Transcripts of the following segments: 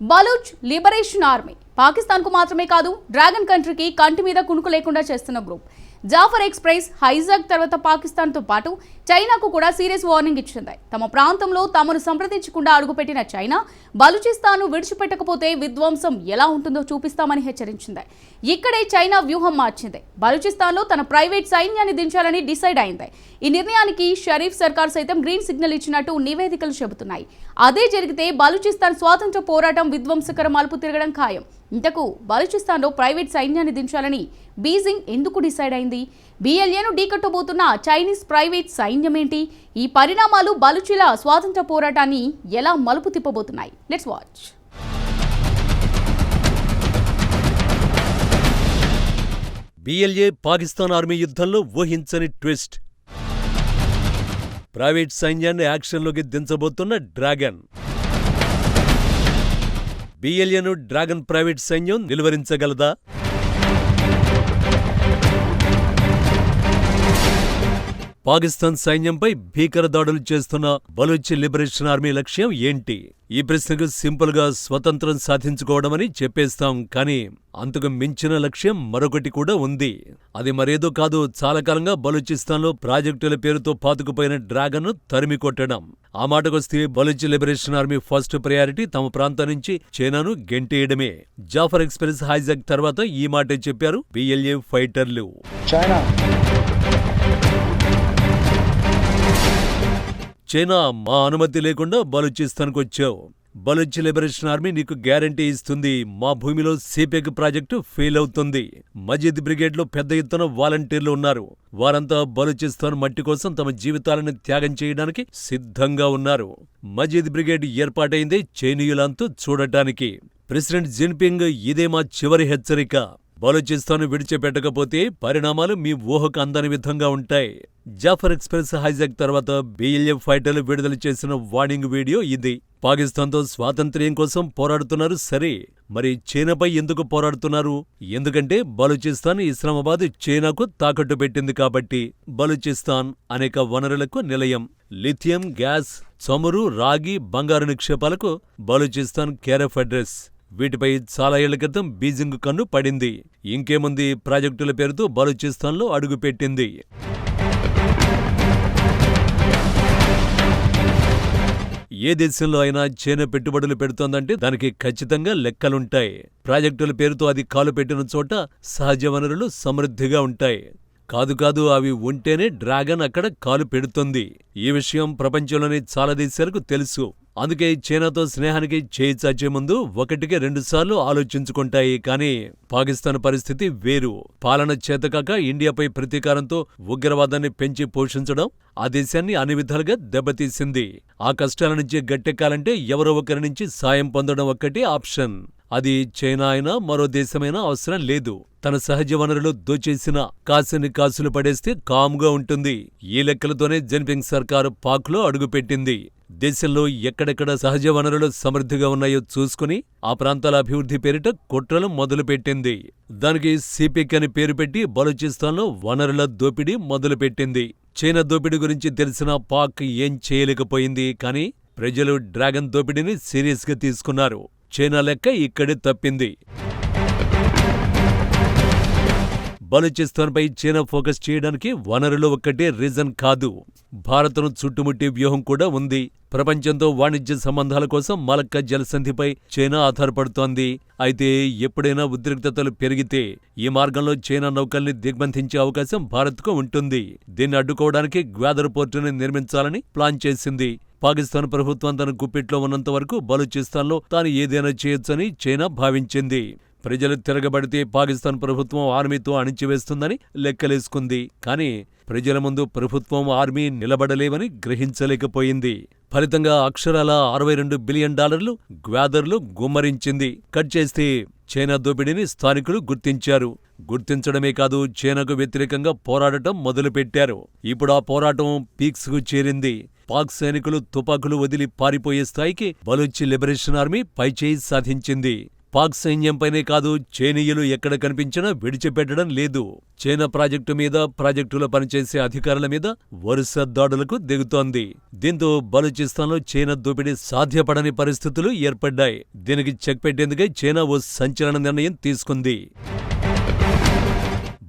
Baloch liberation army. పాకిస్తాన్కు మాత్రమే కాదు డ్రాగన్ కంట్రీకి కంటి మీద కునుకు లేకుండా చేస్తున్న గ్రూప్. జాఫర్ ఎక్స్ప్రెస్ హైజాక్ తర్వాత పాకిస్తాన్తో పాటు చైనాకు కూడా సీరియస్ వార్నింగ్ ఇచ్చింది. తమ ప్రాంతంలో తమను సంప్రదించకుండా అడుగుపెట్టిన చైనా బలూచిస్తాన్ను విడిచిపెట్టకపోతే విధ్వంసం ఎలా ఉంటుందో చూపిస్తామని హెచ్చరించింది. ఇక్కడే చైనా వ్యూహం మార్చింది. బలూచిస్తాన్లో తన ప్రైవేట్ సైన్యాన్ని దించాలని డిసైడ్ అయింది. ఈ నిర్ణయానికి షరీఫ్ సర్కార్ సైతం గ్రీన్ సిగ్నల్ ఇచ్చినట్టు నివేదికలు చెబుతున్నాయి. అదే జరిగితే బలూచిస్తాన్ స్వాతంత్ర పోరాటం విధ్వంసకర మలుపు తిరగడం ఖాయం. ఇంతకు బలూచిస్తాన్లో ప్రైవేట్ సైన్యాన్ని దించాలని బీజింగ్ ఎందుకు డిసైడ్ అయింది? బీఎల్ఏను ఢీకట్టబోతున్న చైనీస్ ప్రైవేట్ సైన్యం ఏంటి ఈ పరిణామాలు బలుచిల స్వాతంత్ర పోరాటాన్ని ఎలా మలుపు తిప్పబోతున్నాయి? Let's watch BLA Pakistan army యుద్ధంలో ఊహించని ట్విస్ట్. ప్రైవేట్ సైన్యాన్ని యాక్షన్లోకి దించబోతున్న డ్రాగన్. బిఎల్ఎను డ్రాగన్ ప్రైవేట్ సైన్యం నిలువరించగలదా? పాకిస్తాన్ సైన్యంపై భీకర దాడులు చేస్తున్న బలూచి లిబరేషన్ ఆర్మీ లక్ష్యం ఏంటి? ఈ ప్రశ్నకు సింపుల్గా స్వతంత్రం సాధించుకోవడమని చెప్పేస్తాం కానీ అంతకు మించిన లక్ష్యం మరొకటి కూడా ఉంది. అది మరేదో కాదు చాలా కాలంగా బలూచిస్తాన్లో ప్రాజెక్టుల పేరుతో పాతుకుపోయిన డ్రాగన్ను తరిమి కొట్టడం ఆ మాటకొస్తే Baluchi liberation army first priority తమ ప్రాంతం నుంచి చైనాను గెంటేయడమే. జాఫర్ ఎక్స్ప్రెస్ హైజాక్ తర్వాత ఈ మాటే చెప్పారు బిఎల్ఏ ఫైటర్లు. China. చైనా మా అనుమతి లేకుండా బలూచిస్తాన్కు వచ్చావు బలూచ్ లిబరేషన్ ఆర్మీ నీకు గ్యారంటీ ఇస్తుంది. మా భూమిలో సిపెక్ ప్రాజెక్టు ఫెయిల్ అవుతుంది. మజీద్ బ్రిగేడ్లో పెద్ద ఎత్తున వాలంటీర్లు ఉన్నారు. వారంతా బలూచిస్తాన్ మట్టి కోసం తమ జీవితాలను త్యాగం చేయడానికి సిద్ధంగా ఉన్నారు. మజీద్ బ్రిగేడ్ ఏర్పాటైంది చైనీయులంతా చూడటానికి. ప్రెసిడెంట్ జిన్పింగ్ ఇదే మా చివరి హెచ్చరిక. బలూచిస్తాన్ విడిచిపెట్టకపోతే పరిణామాలు మీ ఊహకు అందని విధంగా ఉంటాయి. జాఫర్ ఎక్స్ప్రెస్ హైజాక్ తర్వాత బిఎల్ఎఫ్ ఫైటర్లు విడుదల చేసిన వార్నింగ్ వీడియో ఇది. పాకిస్తాన్తో స్వాతంత్ర్యం కోసం పోరాడుతున్నారు సరే మరి చైనాపై ఎందుకు పోరాడుతున్నారు? ఎందుకంటే బలూచిస్తాన్ ఇస్లామాబాద్ చైనాకు తాకట్టు పెట్టింది కాబట్టి బలూచిస్తాన్ అనేక వనరులకు నిలయం. లిథియం గ్యాస్ చమురు రాగి బంగారు నిక్షేపాలకు బలూచిస్తాన్ కేరఫ్ అడ్రస్. వీటిపై చాలా ఏళ్ళ క్రితం బీజింగ్ కన్ను పడింది. ఇంకేముంది? ప్రాజెక్టుల పేరుతో బలూచిస్తాన్లో అడుగుపెట్టింది. ఏ దేశంలో అయినా చైనా పెట్టుబడులు పెడుతోందంటే దానికి ఖచ్చితంగా లెక్కలుంటాయి. ప్రాజెక్టుల పేరుతో అది కాలు పెట్టిన చోట సహజ వనరులు సమృద్ధిగా ఉంటాయి. కాదు కాదు అవి ఉంటేనే డ్రాగన్ అక్కడ కాలు పెడుతుంది. ఈ విషయం ప్రపంచంలోని చాలా దేశాలకు తెలుసు. అందుకే చైనాతో స్నేహానికి చేయి చాచే ముందు ఒకటికి రెండుసార్లు ఆలోచించుకుంటాయి. కానీ పాకిస్తాన్ పరిస్థితి వేరు. పాలన చేతకాక ఇండియాపై ప్రతీకారంతో ఉగ్రవాదాన్ని పెంచి పోషించడం ఆ దేశాన్ని అన్ని విధాలుగా దెబ్బతీసింది. ఆ కష్టాల నుంచి గట్టెక్కాలంటే ఎవరో ఒకరి నుంచి సాయం పొందడం ఒక్కటే ఆప్షన్. అది చైనా అయినా మరో దేశమైనా అవసరం లేదు. తన సహజ వనరులు దోచేసిన కాసిని కాసులు పడేస్తే కాముగా ఉంటుంది. ఈ లెక్కలతోనే జిన్పింగ్ సర్కారు పాక్లో అడుగుపెట్టింది. దేశంలో ఎక్కడెక్కడ సహజ వనరులు సమృద్ధిగా ఉన్నాయో చూసుకుని ఆ ప్రాంతాల అభివృద్ధి పేరిట కుట్రలు మొదలుపెట్టింది. దానికి సిపిక్ అని పేరు పెట్టి బలూచిస్తాన్లో వనరుల దోపిడీ మొదలుపెట్టింది. చైనా దోపిడీ గురించి తెలిసిన పాక్ ఏం చేయలేకపోయింది కానీ ప్రజలు డ్రాగన్ దోపిడీని సీరియస్గా తీసుకున్నారు. చైనా లెక్క ఇక్కడే తప్పింది. బలూచిస్తాన్పై చైనా ఫోకస్ చేయడానికి వనరులు ఒక్కటే రీజన్ కాదు. భారత్ను చుట్టుముట్టే వ్యూహం కూడా ఉంది. ప్రపంచంతో వాణిజ్య సంబంధాల కోసం మలక్క జలసంధిపై చైనా ఆధారపడుతోంది. అయితే ఎప్పుడైనా ఉద్రిక్తతలు పెరిగితే ఈ మార్గంలో చైనా నౌకల్ని దిగ్బంధించే అవకాశం భారత్కు ఉంటుంది. దీన్ని అడ్డుకోవడానికి గ్వాదర్ పోర్టుని నిర్మించాలని ప్లాన్ చేసింది. పాకిస్తాన్ ప్రభుత్వం తన గుప్పిట్లో ఉన్నంత వరకు బలూచిస్తాన్లో తాను ఏదైనా చేయొచ్చని చైనా భావించింది. ప్రజలు తిరగబడితే పాకిస్తాన్ ప్రభుత్వం ఆర్మీతో అణిచివేస్తుందని లెక్కలేసుకుంది. కానీ ప్రజల ముందు ప్రభుత్వం ఆర్మీ నిలబడలేవని గ్రహించలేకపోయింది. ఫలితంగా అక్షరాల అరవై రెండు బిలియన్ డాలర్లు గ్వాదర్లు గుమ్మరించింది. కట్ చేస్తే చైనా దోపిడీని స్థానికులు గుర్తించారు. గుర్తించడమే కాదు చైనాకు వ్యతిరేకంగా పోరాడటం మొదలుపెట్టారు. ఇప్పుడు ఆ పోరాటం పీక్స్కు చేరింది. పాక్ సైనికులు తుపాకులు వదిలి పారిపోయే స్థాయికి బలూచి లిబరేషన్ ఆర్మీ పైచేయి సాధించింది. పాక్ సైన్యంపైనే కాదు చైనీయులు ఎక్కడ కనిపించినా విడిచిపెట్టడం లేదు. చైనా ప్రాజెక్టు మీద ప్రాజెక్టులో పనిచేసే అధికారుల మీద వరుస దాడులకు దిగుతోంది. దీంతో బలూచిస్తాన్లో చైనా దోపిడీ సాధ్యపడని పరిస్థితులు ఏర్పడ్డాయి. దీనికి చెక్ పెట్టేందుకే చైనా ఓ సంచలన నిర్ణయం తీసుకుంది.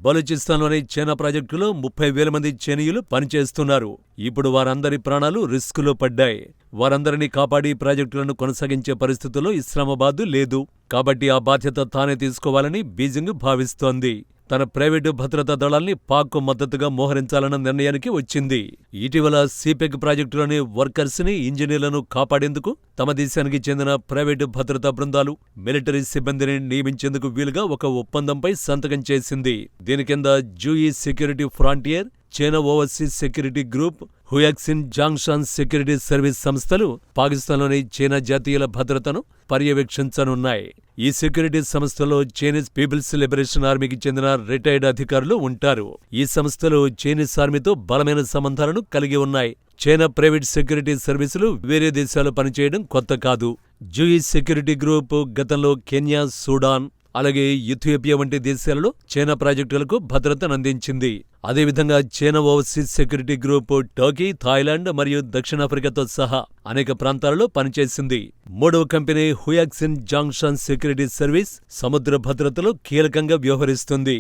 బలూచిస్తాన్లోని చైనా ప్రాజెక్టులో ముప్పై వేల మంది చైనీయులు పనిచేస్తున్నారు. ఇప్పుడు వారందరి ప్రాణాలు రిస్కులో పడ్డాయి. వారందరినీ కాపాడి ప్రాజెక్టులను కొనసాగించే పరిస్థితుల్లో ఇస్లామాబాద్ లేదు. కాబట్టి ఆ బాధ్యత తానే తీసుకోవాలని బీజింగ్ భావిస్తోంది. తన ప్రైవేటు భద్రతా దళాల్ని పాక్కు మద్దతుగా మోహరించాలన్న నిర్ణయానికి వచ్చింది. ఇటీవల సిపెక్ ప్రాజెక్టులోని వర్కర్స్ని ఇంజనీర్లను కాపాడేందుకు తమ దేశానికి చెందిన ప్రైవేటు భద్రతా బృందాలు మిలిటరీ సిబ్బందిని నియమించేందుకు వీలుగా ఒక ఒప్పందంపై సంతకం చేసింది. దీని కింద జూఈ security frontier China overseas security group Huaxin Zhongshan security service సంస్థలు పాకిస్తాన్లోని చైనా జాతీయుల భద్రతను పర్యవేక్షించనున్నాయి. ఈ సెక్యూరిటీ సంస్థలో చైనీస్ పీపుల్స్ లిబరేషన్ ఆర్మీకి చెందిన రిటైర్డ్ అధికారులు ఉంటారు. ఈ సంస్థలు చైనీస్ ఆర్మీతో బలమైన సంబంధాలను కలిగి ఉన్నాయి. చైనా ప్రైవేట్ సెక్యూరిటీ సర్వీసులు వేరే దేశాలు పనిచేయడం కొత్త కాదు. జూయి సెక్యూరిటీ గ్రూప్ గతంలో కెన్యా సూడాన్ అలాగే ఇథియోపియా వంటి దేశాలలో చైనా ప్రాజెక్టులకు భద్రతను అందించింది. అదేవిధంగా China overseas security group Turkey Thailand మరియు దక్షిణాఫ్రికాతో సహా అనేక ప్రాంతాలలో పనిచేసింది. మూడవ company Huaxin Zhongshan security service సముద్ర భద్రతలో కీలకంగా వ్యవహరిస్తుంది.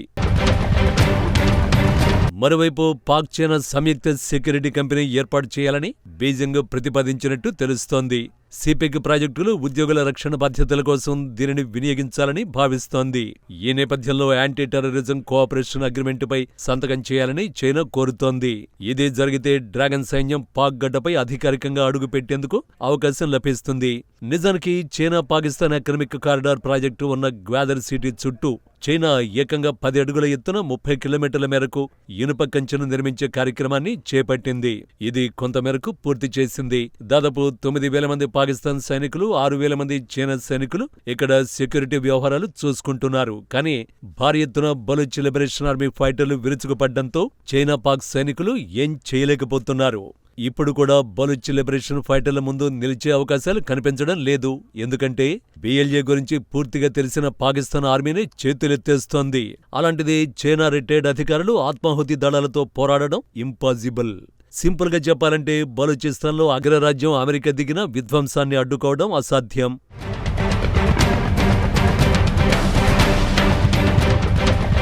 మరోవైపు పాక్ చైనా సంయుక్త సెక్యూరిటీ కంపెనీ ఏర్పాటు చేయాలని బీజింగ్ ప్రతిపాదించినట్టు తెలుస్తోంది. సిపెక్ ప్రాజెక్టులు ఉద్యోగుల రక్షణ బాధ్యతల కోసం దీనిని వినియోగించాలని భావిస్తోంది. ఈ నేపథ్యంలో యాంటీ టెర్రరిజం కోఆపరేషన్ అగ్రిమెంటుపై సంతకం చేయాలని చైనా కోరుతోంది. ఇది జరిగితే డ్రాగన్ సైన్యం పాక్ గడ్డపై అధికారికంగా అడుగు పెట్టేందుకు అవకాశం లభిస్తుంది. నిజానికి China Pakistan economic corridor project ఉన్న గ్వాదర్ సిటీ చుట్టూ చైనా ఏకంగా పది అడుగుల ఎత్తున ముప్పై కిలోమీటర్ల మేరకు ఇనుప కంచెను నిర్మించే కార్యక్రమాన్ని చేపట్టింది. ఇది కొంతమేరకు పూర్తి చేసింది. దాదాపు తొమ్మిది వేల మంది పాకిస్తాన్ సైనికులు ఆరు వేల మంది చైనా సైనికులు ఇక్కడ సెక్యూరిటీ వ్యవహారాలు చూసుకుంటున్నారు. కానీ భారీ ఎత్తున బలూచ్ లిబరేషన్ ఆర్మీ ఫైటర్లు విరుచుకుపడ్డంతో చైనా పాక్ సైనికులు ఏం చేయలేకపోతున్నారు. ఇప్పుడు కూడా బలూచ్ లిబరేషన్ ఫైటర్ల ముందు నిలిచే అవకాశాలు కనిపించడం లేదు. ఎందుకంటే బిఎల్ఏ గురించి పూర్తిగా తెలిసిన పాకిస్తాన్ ఆర్మీని చేతులెత్తేస్తోంది. అలాంటిది చైనా రిటైర్డ్ అధికారులు ఆత్మాహుతి దళాలతో పోరాడడం ఇంపాసిబుల్. సింపుల్గా చెప్పాలంటే బలూచిస్తాన్లో అగ్రరాజ్యం అమెరికా దిగిన విధ్వంసాన్ని అడ్డుకోవడం అసాధ్యం.